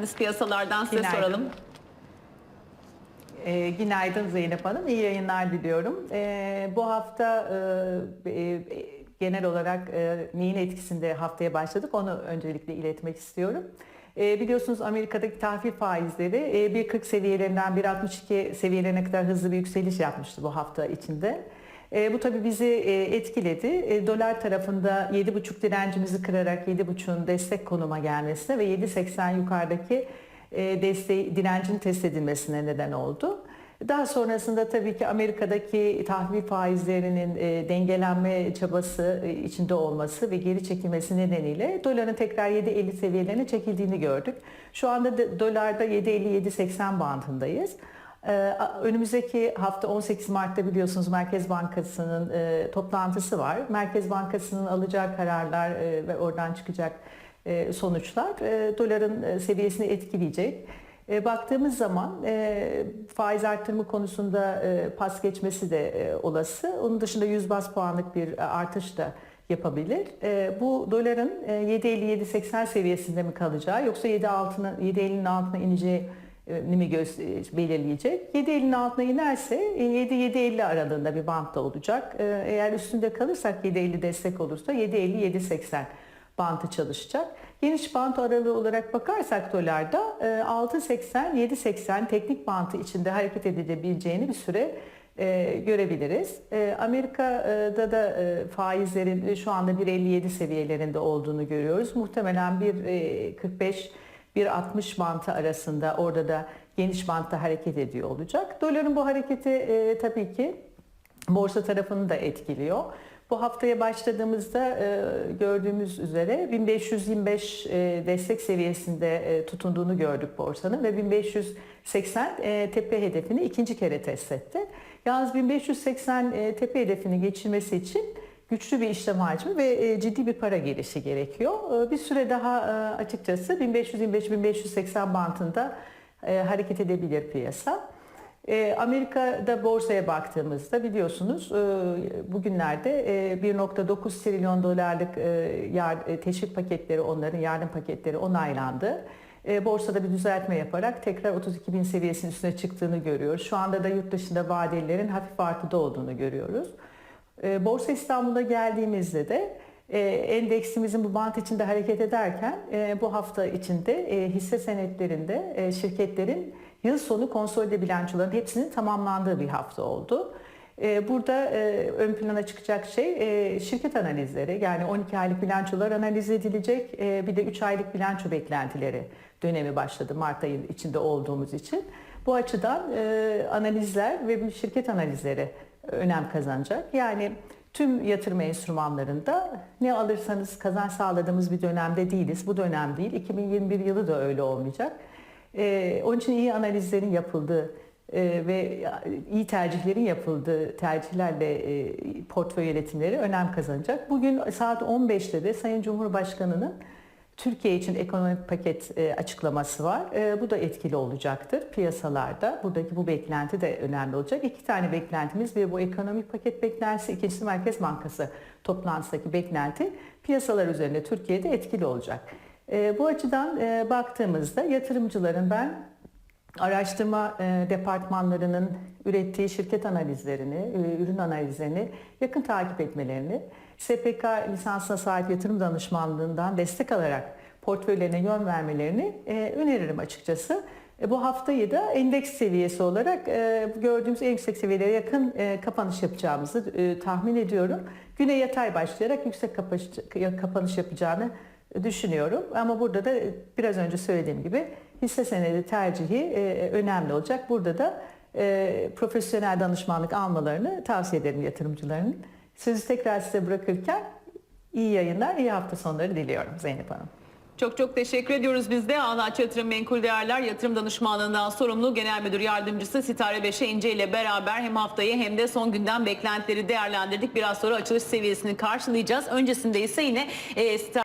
Biz piyasalardan size Günaydın. soralım. E, günaydın Zeynep Hanım, iyi yayınlar diliyorum. E, bu hafta e, e, genel olarak e, neyin etkisinde haftaya başladık onu öncelikle iletmek istiyorum. E, biliyorsunuz Amerika'daki tahvil faizleri e, 1.40 seviyelerinden 1.62 seviyelerine kadar hızlı bir yükseliş yapmıştı bu hafta içinde. E, bu tabii bizi e, etkiledi. E, dolar tarafında 7.5 direncimizi kırarak 7.5'un destek konuma gelmesine ve 7.80 yukarıdaki e, desteği, direncin test edilmesine neden oldu. Daha sonrasında tabii ki Amerika'daki tahvil faizlerinin e, dengelenme çabası e, içinde olması ve geri çekilmesi nedeniyle doların tekrar 7.50 seviyelerine çekildiğini gördük. Şu anda da, dolarda 7.50-7.80 bandındayız. Ee, Önümüzdeki hafta 18 Mart'ta biliyorsunuz Merkez Bankası'nın e, toplantısı var. Merkez Bankası'nın alacağı kararlar e, ve oradan çıkacak e, sonuçlar doların seviyesini etkileyecek. Baktığımız zaman faiz artırımı konusunda pas geçmesi de olası. Onun dışında 100 bas puanlık bir artış da yapabilir. Bu doların e, 7.50-7.80 seviyesinde mi kalacağı yoksa 7 altına 7.50'nin altına ineceği mi göz- belirleyecek. 7.50'nin altına inerse e, 7-7.50 aralığında bir bantta olacak. E, Eğer üstünde kalırsak 7.50 destek olursa 7.50-7.80 bantı çalışacak. Geniş bant aralığı olarak bakarsak dolarda e, 6.80-7.80 teknik bantı içinde hareket edilebileceğini bir süre e, görebiliriz. E, Amerika'da da e, faizlerin şu anda 1.57 seviyelerinde olduğunu görüyoruz. Muhtemelen 1.45 1.60 bantı arasında orada da geniş bantta hareket ediyor olacak. Doların bu hareketi e, tabii ki borsa tarafını da etkiliyor. Bu haftaya başladığımızda e, gördüğümüz üzere 1525 e, destek seviyesinde e, tutunduğunu gördük borsanın ve 1580 e, tepe hedefini ikinci kere test etti. Yalnız 1580 e, tepe hedefini geçirmesi için güçlü bir işlem hacmi ve e, ciddi bir para gelişi gerekiyor. E, Bir süre daha e, açıkçası 1525-1580 bantında e, hareket edebilir piyasa. Amerika'da borsaya baktığımızda biliyorsunuz bugünlerde e, 1.9 trilyon dolarlık teşvik paketleri onların yardım paketleri onaylandı. Borsada bir düzeltme yaparak tekrar 32 bin seviyesinin üstüne çıktığını görüyoruz. Şu anda da yurt dışında vadelilerin hafif artıda olduğunu görüyoruz. E, Borsa İstanbul'a geldiğimizde de e, endeksimizin bu bant içinde hareket ederken e, bu hafta içinde e, hisse senetlerinde şirketlerin yıl sonu konsolide bilançoların hepsinin tamamlandığı bir hafta oldu. Burada ön plana çıkacak şey şirket analizleri yani 12 aylık bilançolar analiz edilecek bir de 3 aylık bilanço beklentileri dönemi başladı Mart ayı içinde olduğumuz için. Bu açıdan e, analizler ve şirket analizleri önem kazanacak. Yani tüm yatırım enstrümanlarında ne alırsanız kazanç sağladığımız bir dönemde değiliz. Bu dönem değil. 2021 yılı da öyle olmayacak. Ee, onun için iyi analizlerin yapıldığı e, ve iyi tercihlerin yapıldığı tercihlerle e, portföy yönetimleri önem kazanacak. Bugün saat 15'te de Sayın Cumhurbaşkanı'nın Türkiye için ekonomik paket e, açıklaması var. E, bu da etkili olacaktır piyasalarda. Buradaki bu beklenti de önemli olacak. İki tane beklentimiz. Bir bu ekonomik paket beklentisi, ikincisi Merkez Bankası toplantısındaki beklenti piyasalar üzerinde Türkiye'de etkili olacak. E, bu açıdan baktığımızda yatırımcıların ben araştırma e, departmanlarının ürettiği şirket analizlerini, e, ürün analizlerini yakın takip etmelerini, SPK lisansına sahip yatırım danışmanlığından destek alarak portföylerine yön vermelerini e, öneririm açıkçası. Bu haftayı da endeks seviyesi olarak gördüğümüz en yüksek seviyelere yakın kapanış yapacağımızı tahmin ediyorum. Güne yatay başlayarak yüksek kapanış yapacağını düşünüyorum. Ama burada da biraz önce söylediğim gibi hisse senedi tercihi e, önemli olacak. Burada da e, profesyonel danışmanlık almalarını tavsiye ederim yatırımcıların. Sözü tekrar size bırakırken iyi yayınlar, iyi hafta sonları diliyorum Zeynep Hanım. Çok çok teşekkür ediyoruz biz de. Anaç Yatırım Menkul Değerler Yatırım Danışmanlığından sorumlu Genel Müdür Yardımcısı Sitare Beşe İnce ile beraber hem haftayı hem de son günden beklentileri değerlendirdik. Biraz sonra açılış seviyesini karşılayacağız. Öncesinde ise yine e, Sitare